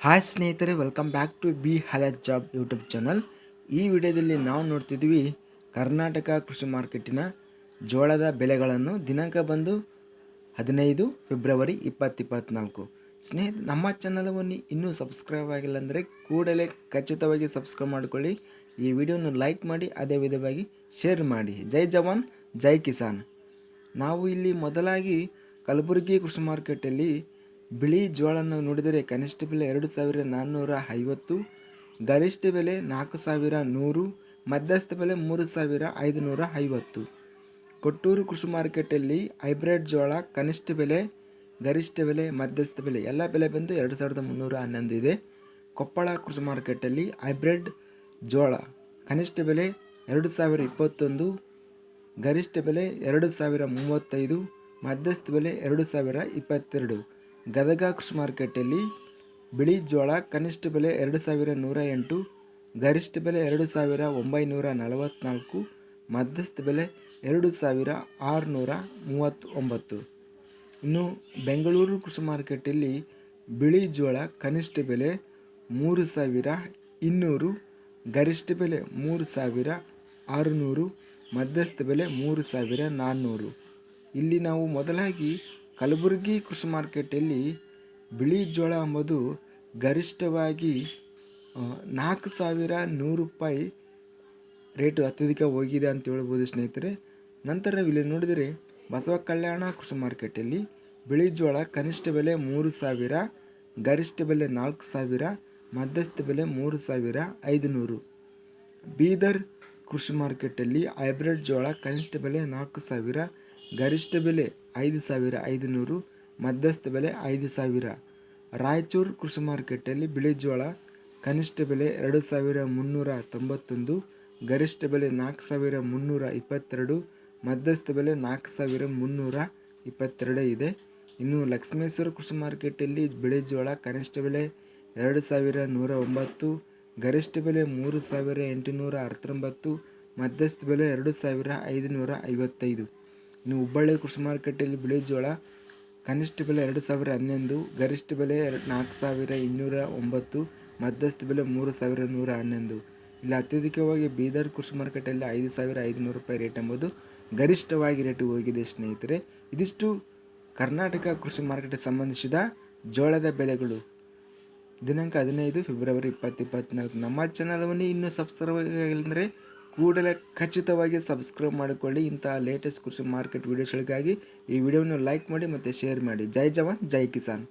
Hi ಸ್ನೇಹಿತರೆ welcome back to ಬಿ ಹಲತ್ ಜಾಬ್ ಯೂಟ್ಯೂಬ್ ಚಾನಲ್ ಈ ವಿಡಿಯೋದಲ್ಲಿ ನಾವು ನೋಡ್ತಿದ್ವಿ ಕರ್ನಾಟಕ ಕೃಷಿ ಮಾರ್ಕೆಟಿನ ಜೋಳದ ಬೆಲೆಗಳನ್ನು ದಿನಾಂಕ ಬಂದು ಹದಿನೈದು ಫೆಬ್ರವರಿ ಇಪ್ಪತ್ತಿಪ್ಪತ್ನಾಲ್ಕು. ಸ್ನೇಹಿತ ನಮ್ಮ ಚಾನಲವನ್ನು ಇನ್ನೂ ಸಬ್ಸ್ಕ್ರೈಬ್ ಆಗಿಲ್ಲ ಅಂದರೆ ಕೂಡಲೇ ಖಚಿತವಾಗಿ ಸಬ್ಸ್ಕ್ರೈಬ್ ಮಾಡಿಕೊಳ್ಳಿ. ಈ ವಿಡಿಯೋನ ಲೈಕ್ ಮಾಡಿ, ಅದೇ ವಿಧವಾಗಿ ಶೇರ್ ಮಾಡಿ. ಜೈ ಜವಾನ್, ಜೈ ಕಿಸಾನ್. ನಾವು ಇಲ್ಲಿ ಮೊದಲಾಗಿ ಕಲಬುರಗಿ ಕೃಷಿ ಮಾರ್ಕೆಟಲ್ಲಿ ಬಿಳಿ ಜೋಳನ್ನು ನೋಡಿದರೆ ಕನಿಷ್ಠ ಬೆಲೆ ಎರಡು ಸಾವಿರ ನಾನ್ನೂರ ಐವತ್ತು, ಗರಿಷ್ಠ ಬೆಲೆ ನಾಲ್ಕು ಸಾವಿರ ನೂರು, ಮಧ್ಯಸ್ಥ ಬೆಲೆ ಮೂರು ಸಾವಿರ ಐದುನೂರ ಐವತ್ತು. ಕೊಟ್ಟೂರು ಕೃಷಿ ಮಾರ್ಕೆಟಲ್ಲಿ ಹೈಬ್ರಿಡ್ ಜೋಳ ಕನಿಷ್ಠ ಬೆಲೆ, ಗರಿಷ್ಠ ಬೆಲೆ, ಮಧ್ಯಸ್ಥ ಬೆಲೆ ಎಲ್ಲ ಬೆಲೆ ಬಂದು ಎರಡು ಸಾವಿರದ ಮುನ್ನೂರ ಹನ್ನೊಂದು ಇದೆ. ಕೊಪ್ಪಳ ಕೃಷಿ ಮಾರ್ಕೆಟಲ್ಲಿ ಹೈಬ್ರಿಡ್ ಜೋಳ ಕನಿಷ್ಠ ಬೆಲೆ ಎರಡು ಸಾವಿರ ಇಪ್ಪತ್ತೊಂದು, ಗರಿಷ್ಠ ಬೆಲೆ ಎರಡು ಸಾವಿರ ಮೂವತ್ತೈದು, ಮಧ್ಯಸ್ಥ ಬೆಲೆ ಎರಡು ಸಾವಿರ ಇಪ್ಪತ್ತೆರಡು. ಗದಗ ಕೃಷಿ ಮಾರ್ಕೆಟಲ್ಲಿ ಬಿಳಿ ಜೋಳ ಕನಿಷ್ಠ ಬೆಲೆ ಎರಡು ಸಾವಿರ ನೂರ ಎಂಟು, ಗರಿಷ್ಠ ಬೆಲೆ ಎರಡು ಸಾವಿರ ಒಂಬೈನೂರ ನಲವತ್ತ್ನಾಲ್ಕು ಮಧ್ಯಸ್ಥ ಬೆಲೆ ಎರಡು ಸಾವಿರ ಆರುನೂರ ಮೂವತ್ತೊಂಬತ್ತು. ಇನ್ನು ಬೆಂಗಳೂರು ಕೃಷಿ ಮಾರ್ಕೆಟಲ್ಲಿ ಬಿಳಿ ಜೋಳ ಕನಿಷ್ಠ ಬೆಲೆ ಮೂರು ಸಾವಿರ ಇನ್ನೂರು, ಗರಿಷ್ಠ ಬೆಲೆ ಮೂರು ಸಾವಿರ ಆರುನೂರು, ಮಧ್ಯಸ್ಥ ಬೆಲೆ ಮೂರು ಸಾವಿರ ನಾನ್ನೂರು. ಇಲ್ಲಿ ನಾವು ಮೊದಲಾಗಿ ಕಲಬುರಗಿ ಕೃಷಿ ಮಾರ್ಕೆಟಲ್ಲಿ ಬಿಳಿ ಜೋಳ ಎಂಬುದು ಗರಿಷ್ಠವಾಗಿ ನಾಲ್ಕು ಸಾವಿರ ನೂರು ರೂಪಾಯಿ ರೇಟು ಅತ್ಯಧಿಕ ಹೋಗಿದೆ ಅಂತ ಹೇಳ್ಬೋದು ಸ್ನೇಹಿತರೆ. ನಂತರ ಇಲ್ಲಿ ನೋಡಿದರೆ ಬಸವ ಕಲ್ಯಾಣ ಕೃಷಿ ಮಾರ್ಕೆಟಲ್ಲಿ ಬಿಳಿ ಜೋಳ ಕನಿಷ್ಠ ಬೆಲೆ ಮೂರು ಸಾವಿರ, ಗರಿಷ್ಠ ಬೆಲೆ ನಾಲ್ಕು ಸಾವಿರ, ಮಧ್ಯಸ್ಥ ಬೆಲೆ ಮೂರು ಸಾವಿರ ಐದುನೂರು. ಬೀದರ್ ಕೃಷಿ ಮಾರ್ಕೆಟಲ್ಲಿ ಹೈಬ್ರಿಡ್ ಜೋಳ ಕನಿಷ್ಠ ಬೆಲೆ ನಾಲ್ಕು ಸಾವಿರ ಗರಿಷ್ಠ ಬೆಲೆ ಐದು ಸಾವಿರ ಐದುನೂರು, ಮಧ್ಯಸ್ಥ ಬೆಲೆ ಐದು ಸಾವಿರ. ರಾಯಚೂರು ಕೃಷಿ ಮಾರ್ಕೆಟಲ್ಲಿ ಬಿಳಿ ಜೋಳ ಕನಿಷ್ಠ ಬೆಲೆ ಎರಡು ಸಾವಿರ ಮುನ್ನೂರ ತೊಂಬತ್ತೊಂದು, ಗರಿಷ್ಠ ಬೆಲೆ ನಾಲ್ಕು ಸಾವಿರ ಮುನ್ನೂರ ಇಪ್ಪತ್ತೆರಡು, ಮಧ್ಯಸ್ಥ ಬೆಲೆ ನಾಲ್ಕು ಸಾವಿರ ಮುನ್ನೂರ ಇಪ್ಪತ್ತೆರಡು ಇದೆ. ಇನ್ನು ಲಕ್ಷ್ಮೇಶ್ವರ ಕೃಷಿ ಮಾರ್ಕೆಟಲ್ಲಿ ಬಿಳಿ ಜೋಳ ಕನಿಷ್ಠ ಬೆಲೆ ಎರಡು ಸಾವಿರ ನೂರ ಒಂಬತ್ತು, ಗರಿಷ್ಠ ಬೆಲೆ ಮೂರು ಸಾವಿರ ಎಂಟುನೂರ ಹತ್ತೊಂಬತ್ತು ಮಧ್ಯಸ್ಥ ಬೆಲೆ ಎರಡು ಸಾವಿರ ಐದುನೂರ ಐವತ್ತೈದು. ಇನ್ನು ಹುಬ್ಬಳ್ಳಿ ಕೃಷಿ ಮಾರುಕಟ್ಟೆಯಲ್ಲಿ ಬಿಳಿ ಜೋಳ, ಕನಿಷ್ಠ ಬೆಲೆ ಎರಡು ಸಾವಿರ ಹನ್ನೊಂದು, ಗರಿಷ್ಠ ಬೆಲೆ ಎರಡು ನಾಲ್ಕು ಸಾವಿರ ಇನ್ನೂರ ಒಂಬತ್ತು, ಮಧ್ಯಸ್ಥ ಬೆಲೆ ಮೂರು ಸಾವಿರ ನೂರ ಹನ್ನೊಂದು. ಇಲ್ಲಿ ಅತ್ಯಧಿಕವಾಗಿ ಬೀದರ್ ಕೃಷಿ ಮಾರುಕಟ್ಟೆಯಲ್ಲಿ ಐದು ಸಾವಿರ ಐದುನೂರು ರೂಪಾಯಿ ರೇಟ್ ಎಂಬುದು ಗರಿಷ್ಠವಾಗಿ ರೇಟ್ ಹೋಗಿದೆ ಸ್ನೇಹಿತರೆ. ಇದಿಷ್ಟು ಕರ್ನಾಟಕ ಕೃಷಿ ಮಾರುಕಟ್ಟೆ ಸಂಬಂಧಿಸಿದ ಜೋಳದ ಬೆಲೆಗಳು. ದಿನಾಂಕ ಹದಿನೈದು ಫೆಬ್ರವರಿ ಇಪ್ಪತ್ತು ಇಪ್ಪತ್ತ್ನಾಲ್ಕು ನಮ್ಮ ಚಾನಲವನ್ನು ಇನ್ನೂ ಸಬ್ಸ್ಕ್ರೈಬ್ ಆಗಿಲ್ಲಂದರೆ ಕೂಡಲೇ ಖಚಿತವಾಗಿ ಸಬ್ಸ್ಕ್ರೈಬ್ ಮಾಡಿಕೊಳ್ಳಿ. ಇಂತಹ ಲೇಟೆಸ್ಟ್ ಕೃಷಿ ಮಾರ್ಕೆಟ್ ವಿಡಿಯೋಸ್ಗಳಿಗಾಗಿ ಈ ವಿಡಿಯೋವನ್ನು ಲೈಕ್ ಮಾಡಿ ಮತ್ತು ಶೇರ್ ಮಾಡಿ. ಜೈ ಜವಾನ್, ಜೈ ಕಿಸಾನ್.